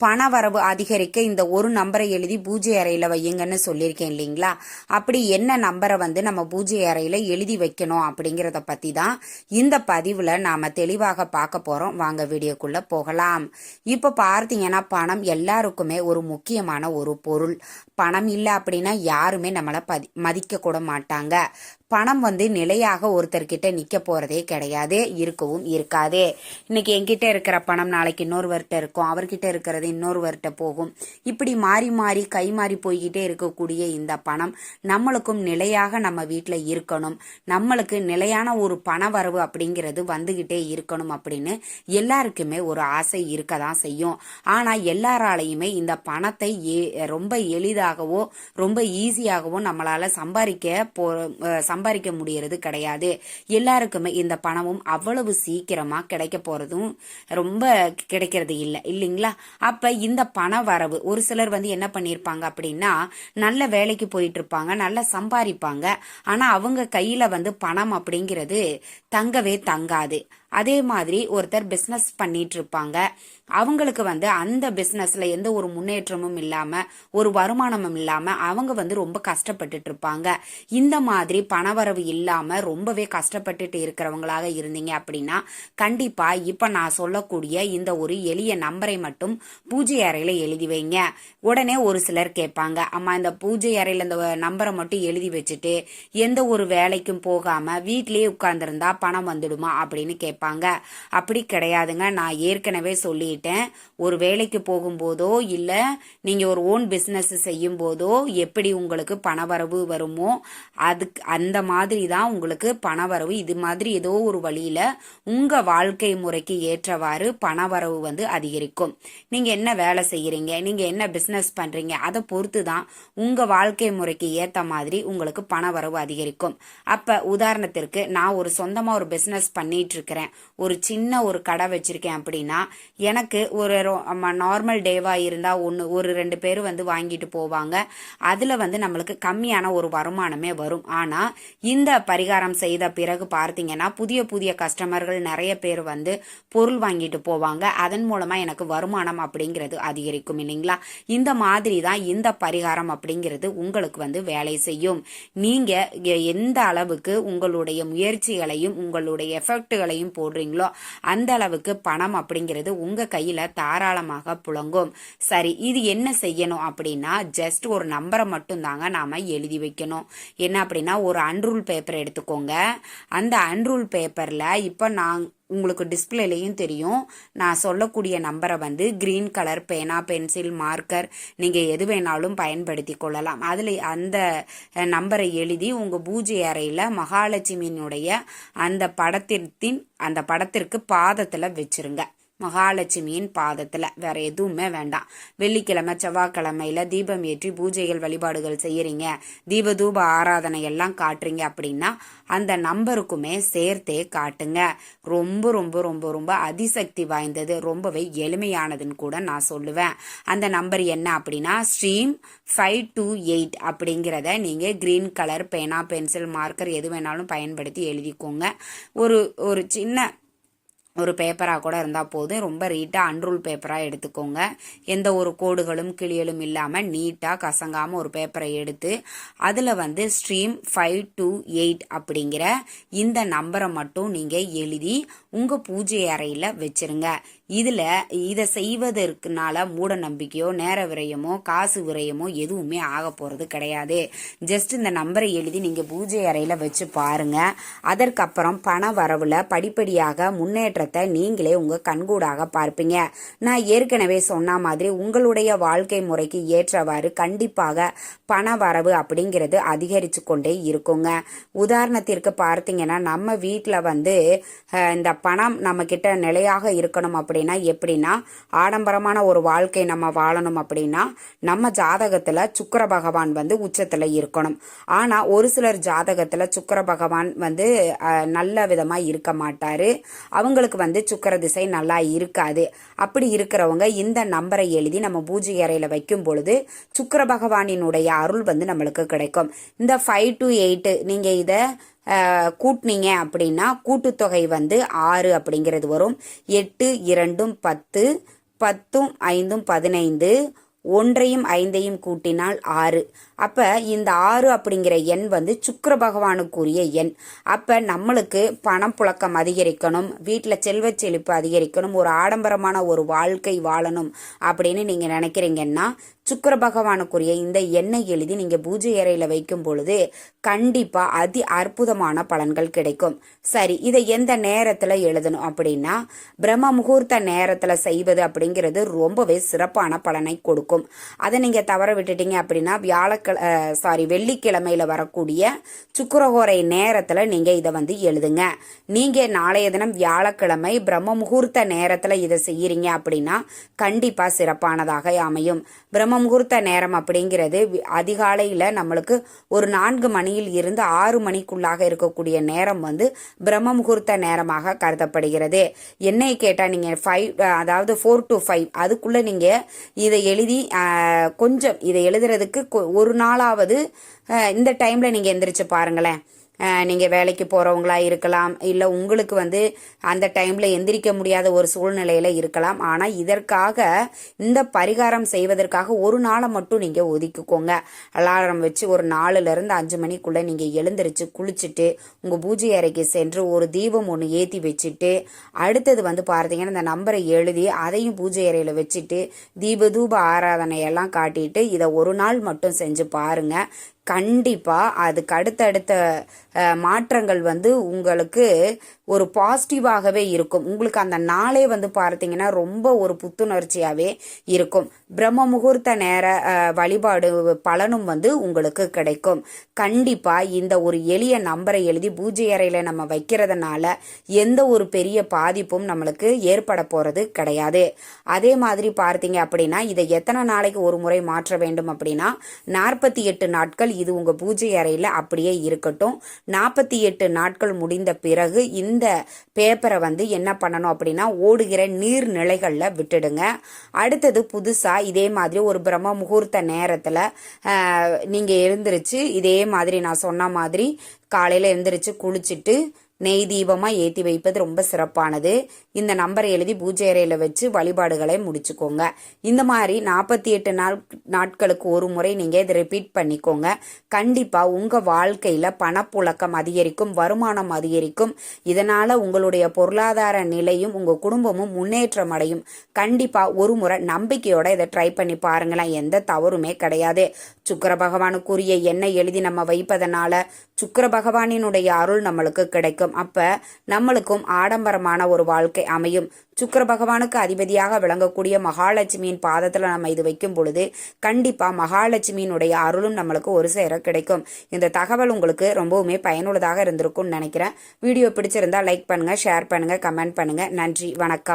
பண வரவு அதிகரிக்க இந்த ஒரு நம்பரை எழுதி பூஜை அறையில் வையுங்கன்னு சொல்லியிருக்கேன் இல்லைங்களா? அப்படி என்ன நம்பரை வந்து நம்ம பூஜை அறையில் எழுதி வைக்கணும் அப்படிங்கிறத பற்றி தான் இந்த பதிவில் நாம் தெளிவாக பார்க்க போகிறோம் வாங்க வீடியோக்குள்ளே போகலாம். இப்போ பார்த்தீங்கன்னா பணம் எல்லாருக்குமே ஒரு முக்கியமான ஒரு பொருள். பணம் இல்லை அப்படின்னா யாருமே நம்மளை பதி மதிக்க கூட மாட்டாங்க. பணம் வந்து நிலையாக ஒருத்தர்கிட்ட நிற்க போகிறதே கிடையாது இருக்கவும் இருக்காது. இன்னைக்கு என்கிட்ட இருக்கிற பணம் நாளைக்கு இன்னொருவர்கிட்ட இருக்கும். அவர்கிட்ட இருக்கிறது இன்னொருவர்கிட்ட போகும். இப்படி மாறி மாறி கை மாறி போய்கிட்டே இருக்கக்கூடிய இந்த பணம் நம்மளுக்கும் நிலையாக நம்ம வீட்டில் இருக்கணும். நம்மளுக்கு நிலையான ஒரு பண வரவு அப்படிங்கிறது வந்துகிட்டே இருக்கணும் அப்படின்னு எல்லாருக்குமே ஒரு ஆசை இருக்க தான் செய்யும். ஆனால் எல்லாராலையுமே இந்த பணத்தை ரொம்ப எளிதாகவோ ரொம்ப ஈஸியாகவோ நம்மளால் சம்பாதிக்க போ சம்பாதிக்க முடியறது கிடையாது. எல்லாருக்குமே இந்த பணமும் அவ்வளவு சீக்கிரமாக கிடைக்க போகிறதும் ரொம்ப கிடைக்கிறது இல்லை. இல்லைங்களா? அப்ப இந்த பண வரவு ஒரு சிலர் வந்து என்ன பண்ணியிருப்பாங்க அப்படின்னா நல்ல வேலைக்கு போயிட்டு இருப்பாங்க நல்லா சம்பாதிப்பாங்க. ஆனா அவங்க கையில வந்து பணம் அப்படிங்கிறது தங்கவே தங்காது. அதே மாதிரி ஒருத்தர் பிசினஸ் பண்ணிட்டு இருப்பாங்க அவங்களுக்கு வந்து அந்த பிசினஸ்ல எந்த ஒரு முன்னேற்றமும் இல்லாம ஒரு வருமானமும் இல்லாம அவங்க வந்து ரொம்ப கஷ்டப்பட்டுட்டு இருப்பாங்க இந்த மாதிரி பணவரவு இல்லாம ரொம்பவே கஷ்டப்பட்டுட்டு இருக்கிறவங்களாக இருந்தீங்க அப்படின்னா கண்டிப்பா இப்ப நான் சொல்லக்கூடிய இந்த ஒரு எளிய நம்பரை மட்டும் பூஜை அறையில எழுதி வைங்க. உடனே ஒரு சிலர் கேட்பாங்க அம்மா இந்த பூஜை அறையில இந்த நம்பரை மட்டும் எழுதி வச்சுட்டு எந்த ஒரு வேலைக்கும் போகாம வீட்லயே உட்கார்ந்துருந்தா பணம் வந்துடுமா? அப்படின்னு கேட்பாங்க. அப்படி கிடையாதுங்க. நான் ஏற்கனவே சொல்லிட்டேன். ஒரு வேலைக்கு போகும்போதோ இல்லை நீங்கள் ஒரு ஓன் பிஸ்னஸ் செய்யும் போதோ எப்படி உங்களுக்கு பணவரவு வருமோ அதுக்கு அந்த மாதிரி தான் உங்களுக்கு பணவரவு. இது மாதிரி ஏதோ ஒரு வழியில் உங்கள் வாழ்க்கை முறைக்கு ஏற்றவாறு பணவரவு வந்து அதிகரிக்கும். நீங்கள் என்ன வேலை செய்கிறீங்க நீங்கள் என்ன பிஸ்னஸ் பண்ணுறீங்க அதை பொறுத்து தான் உங்கள் வாழ்க்கை முறைக்கு ஏற்ற மாதிரி உங்களுக்கு பணவரவு அதிகரிக்கும். அப்போ உதாரணத்திற்கு நான் ஒரு சொந்தமாக ஒரு பிஸ்னஸ் பண்ணிட்டு இருக்கிறேன். ஒரு சின்ன ஒரு கடை வச்சிருக்கேன் அப்படின்னா எனக்கு ஒரு நார்மல் டேவா இருந்தா ஒன்று ஒரு ரெண்டு பேர் வந்து வாங்கிட்டு போவாங்க. அதுல வந்து நம்மளுக்கு கம்மியான ஒரு வருமானமே வரும். ஆனா இந்த பரிகாரம் செய்த பிறகு பார்த்தீங்கன்னா புதிய புதிய கஸ்டமர்கள் நிறைய பேர் வந்து பொருள் வாங்கிட்டு போவாங்க. அதன் மூலமா எனக்கு வருமானம் அப்படிங்கிறது அதிகரிக்கும் இல்லைங்களா? இந்த மாதிரி தான் இந்த பரிகாரம் அப்படிங்கிறது உங்களுக்கு வந்து வேலை செய்யும். நீங்க எந்த அளவுக்கு உங்களுடைய முயற்சிகளையும் உங்களுடைய எஃபெக்டுகளையும் போடுறீங்களோ அந்த அளவுக்கு பணம் அப்படிங்கிறது உங்க கையில தாராளமாக புழங்கும். சரி இது என்ன செய்யணும் அப்படின்னா ஜஸ்ட் ஒரு நம்பரை மட்டும் தாங்க நாம எழுதி வைக்கணும். என்ன அப்படின்னா ஒரு அன்ரூல் பேப்பர் எடுத்துக்கோங்க. அந்த அன்ரூல் பேப்பர்ல இப்ப நான் உங்களுக்கு டிஸ்பிளேலையும் தெரியும். நான் சொல்லக்கூடிய நம்பரை வந்து கிரீன் கலர் பேனா பென்சில் மார்க்கர் நீங்கள் எது வேணாலும் பயன்படுத்தி கொள்ளலாம். அதில் அந்த நம்பரை எழுதி உங்கள் பூஜை அறையில் மகாலட்சுமியினுடைய அந்த படத்தின் அந்த படத்திற்கு பாதத்தில் வச்சுருங்க. மகாலட்சுமியின் பாதத்துல. வேற எதுவுமே வேண்டாம். வெள்ளிக்கிழமை செவ்வாய்க்கிழமையில தீபம் ஏற்றி பூஜைகள் வழிபாடுகள் செய்யறீங்க. தீப தூப ஆராதனை எல்லாம் காட்டுறீங்க அப்படின்னா அந்த நம்பருக்குமே சேர்த்தே காட்டுங்க. ரொம்ப ரொம்ப ரொம்ப ரொம்ப அதிசக்தி வாய்ந்தது. ரொம்பவே எளிமையானதுன்னு கூட நான் சொல்லுவேன். அந்த நம்பர் என்ன அப்படின்னா ஸ்ட்ரீம் ஃபைவ் டூ எயிட் அப்படிங்கிறத நீங்க கிரீன் கலர் பேனா பென்சில் மார்க்கர் எது வேணாலும் பயன்படுத்தி எழுதிக்கோங்க. ஒரு ஒரு சின்ன ஒரு பேப்பராக கூட இருந்தால் போதும். ரொம்ப ரீட்டாக அன்ரூல் பேப்பராக எடுத்துக்கோங்க. எந்த ஒரு கோடுகளும் கிளியலும் இல்லாமல் நீட்டாக கசங்காமல் ஒரு பேப்பரை எடுத்து அதில் வந்து ஸ்ட்ரீம் ஃபைவ் டூ எயிட் அப்படிங்கிற இந்த நம்பரை மட்டும் நீங்கள் எழுதி உங்கள் பூஜை அறையில் வச்சிருங்க. இதில் இதை செய்வதற்குனால மூட நம்பிக்கையோ நேர விரயமோ காசு விரயமோ எதுவுமே ஆக போகிறது கிடையாது. ஜஸ்ட் இந்த நம்பரை எழுதி நீங்கள் பூஜை அறையில் வச்சு பாருங்க. அதற்கப்புறம் பண வரவில் படிப்படியாக முன்னேற்றத்தை நீங்களே உங்கள் கண்கூடாக பார்ப்பீங்க. நான் ஏற்கனவே சொன்ன மாதிரி உங்களுடைய வாழ்க்கை முறைக்கு ஏற்றவாறு கண்டிப்பாக பண வரவு அப்படிங்கிறது அதிகரித்து கொண்டே இருக்குங்க. உதாரணத்திற்கு பார்த்தீங்கன்னா நம்ம வீட்டில் வந்து இந்த பணம் நம்மக்கிட்ட நிலையாக இருக்கணும் அப்படி அப்படின்னா எப்படின்னா ஆடம்பரமான ஒரு வாழ்க்கை நம்ம வாழணும் அப்படின்னா நம்ம ஜாதகத்தில் சுக்கர பகவான் வந்து உச்சத்தில் இருக்கணும். ஆனால் ஒரு சிலர் ஜாதகத்தில் சுக்கர பகவான் வந்து நல்ல விதமாக இருக்க மாட்டார். அவங்களுக்கு வந்து சுக்கிர திசை நல்லா இருக்காது. அப்படி இருக்கிறவங்க இந்த நம்பரை எழுதி நம்ம பூஜை அறையில் வைக்கும் பொழுது சுக்கர பகவானினுடைய அருள் வந்து நம்மளுக்கு கிடைக்கும். இந்த ஃபைவ் டு எயிட்டு நீங்கள் இதை கூட்டினீங்க அப்படின்னா கூட்டுத்தொகை வந்து ஆறு அப்படிங்கிறது வரும். எட்டு இரண்டும் பத்து பத்தும் ஐந்தும் பதினைந்து ஒன்றையும் ஐந்தையும் கூட்டினால் ஆறு. அப்ப இந்த ஆறு அப்படிங்கிற எண் வந்து சுக்கர பகவானுக்குரிய எண். அப்ப நம்மளுக்கு பணம் புழக்கம் அதிகரிக்கணும் வீட்டில் செல்வ செழிப்பு அதிகரிக்கணும் ஒரு ஆடம்பரமான ஒரு வாழ்க்கை வாழணும் அப்படின்னு நீங்க நினைக்கிறீங்கன்னா சுக்கர பகவானுக்குரிய இந்த எண்ணெய் எழுதி நீங்க பூஜை அறையில வைக்கும் பொழுது கண்டிப்பா அதி அற்புதமான பலன்கள் கிடைக்கும். சரி இதை எந்த நேரத்துல எழுதணும் அப்படின்னா பிரம்ம முகூர்த்த நேரத்துல செய்வது அப்படிங்கிறது ரொம்பவே சிறப்பான பலனை கொடுக்கும். அதை நீங்கள் தவற விட்டுட்டீங்க அப்படின்னா வியாழக்கிழ சாரி வெள்ளிக்கிழமையில் வரக்கூடிய சுக்கரகோரை நேரத்தில் நீங்கள் இதை வந்து எழுதுங்க. நீங்கள் நாளைய தினம் வியாழக்கிழமை பிரம்ம முகூர்த்த நேரத்தில் இதை செய்கிறீங்க அப்படின்னா கண்டிப்பாக சிறப்பானதாக அமையும். பிரம்ம முகூர்த்த நேரம் அப்படிங்கிறது அதிகாலையில் நம்மளுக்கு ஒரு நான்கு மணியில் இருந்து ஆறு மணிக்குள்ளாக இருக்கக்கூடிய நேரம் வந்து பிரம்ம முகூர்த்த நேரமாக கருதப்படுகிறது. என்னை கேட்டால் நீங்கள் ஃபைவ் அதாவது ஃபோர் டு ஃபைவ் அதுக்குள்ளே நீங்கள் இதை எழுதி கொஞ்சம் இதை எழுதுறதுக்கு ஒரு நாளாவது இந்த டைமில் நீங்கள் எந்திரிச்சு பாருங்களேன். நீங்கள் வேலைக்கு போகிறவங்களா இருக்கலாம். இல்லை உங்களுக்கு வந்து அந்த டைமில் எந்திரிக்க முடியாத ஒரு சூழ்நிலையில் இருக்கலாம். ஆனால் இதற்காக இந்த பரிகாரம் செய்வதற்காக ஒரு நாளை மட்டும் நீங்கள் ஒதுக்கிக்கோங்க. அலாரம் வச்சு ஒரு நாலுலேருந்து அஞ்சு மணிக்குள்ளே நீங்கள் எழுந்திரிச்சு குளிச்சுட்டு உங்கள் பூஜை அறைக்கு சென்று ஒரு தீபம் ஒன்று ஏற்றி வச்சுட்டு அடுத்தது வந்து பார்த்தீங்கன்னா இந்த நம்பரை எழுதி அதையும் பூஜை அறையில் வச்சுட்டு தீப தூப ஆராதனையெல்லாம் காட்டிட்டு இதை ஒரு நாள் மட்டும் செஞ்சு பாருங்கள் கண்டிப்பாக அதுக்கு அடுத்தடுத்த மாற்றங்கள் வந்து உங்களுக்கு ஒரு பாசிட்டிவாகவே இருக்கும். உங்களுக்கு அந்த நாளே வந்து பார்த்தீங்கன்னா ரொம்ப ஒரு புத்துணர்ச்சியாகவே இருக்கும். பிரம்ம முகூர்த்த நேர வழிபாடு பலனும் வந்து உங்களுக்கு கிடைக்கும். கண்டிப்பாக இந்த ஒரு எளிய நம்பரை எழுதி பூஜை அறையில் நம்ம வைக்கிறதுனால எந்த ஒரு பெரிய பாதிப்பும் நம்மளுக்கு ஏற்பட போகிறது கிடையாது. அதே மாதிரி பார்த்தீங்க அப்படின்னா இதை எத்தனை நாளைக்கு ஒரு முறை மாற்ற வேண்டும் அப்படின்னா நாற்பத்தி எட்டு நாட்கள் இது உங்க பூஜை அறையில அப்படியே இருக்கட்டும். நாற்பத்தி எட்டு நாட்கள் முடிந்த பிறகு இந்த பேப்பரை வந்து என்ன பண்ணணும் அப்படின்னா ஓடுகிற நீர்நிலைகளில் விட்டுடுங்க. அடுத்தது புதுசா இதே மாதிரி ஒரு பிரம்ம முகூர்த்த நேரத்துல நீங்கள் நீங்க எழுந்திருச்சு இதே மாதிரி நான் சொன்ன மாதிரி காலையில எழுந்திருச்சு குளிச்சுட்டு நெய் தீபமாக ஏற்றி வைப்பது ரொம்ப சிறப்பானது. இந்த நம்பரை எழுதி பூஜை அறையில் வச்சு வழிபாடுகளை முடிச்சுக்கோங்க. இந்த மாதிரி நாற்பத்தி எட்டு நாள் நாட்களுக்கு ஒரு முறை நீங்கள் இதை ரிப்பீட் பண்ணிக்கோங்க. கண்டிப்பாக உங்கள் வாழ்க்கையில் பணப்புழக்கம் அதிகரிக்கும் வருமானம் அதிகரிக்கும். இதனால் உங்களுடைய பொருளாதார நிலையும் உங்கள் குடும்பமும் முன்னேற்றம் அடையும். கண்டிப்பாக ஒரு முறை நம்பிக்கையோட இதை ட்ரை பண்ணி பாருங்களேன். எந்த தவறுமே கிடையாது. சுக்கர பகவானுக்குரிய எண்ணெய் எழுதி நம்ம வைப்பதனால சுக்கர பகவானினுடைய அருள் நம்மளுக்கு கிடைக்கும். அப்ப நம்மளுக்கும் ஆடம்பரமான ஒரு வாழ்க்கை அமையும். சுக்கர பகவானுக்கு அதிபதியாக விளங்கக்கூடிய மகாலட்சுமியின் பாதத்துல நம்ம இது வைக்கும் பொழுது கண்டிப்பா மகாலட்சுமியினுடைய அருளும் நம்மளுக்கு ஒரு சேர கிடைக்கும். இந்த தகவல் உங்களுக்கு ரொம்பவுமே பயனுள்ளதாக இருந்திருக்கும்னு நினைக்கிறேன். வீடியோ பிடிச்சிருந்தா லைக் பண்ணுங்க ஷேர் பண்ணுங்க கமெண்ட் பண்ணுங்க. நன்றி வணக்கம்.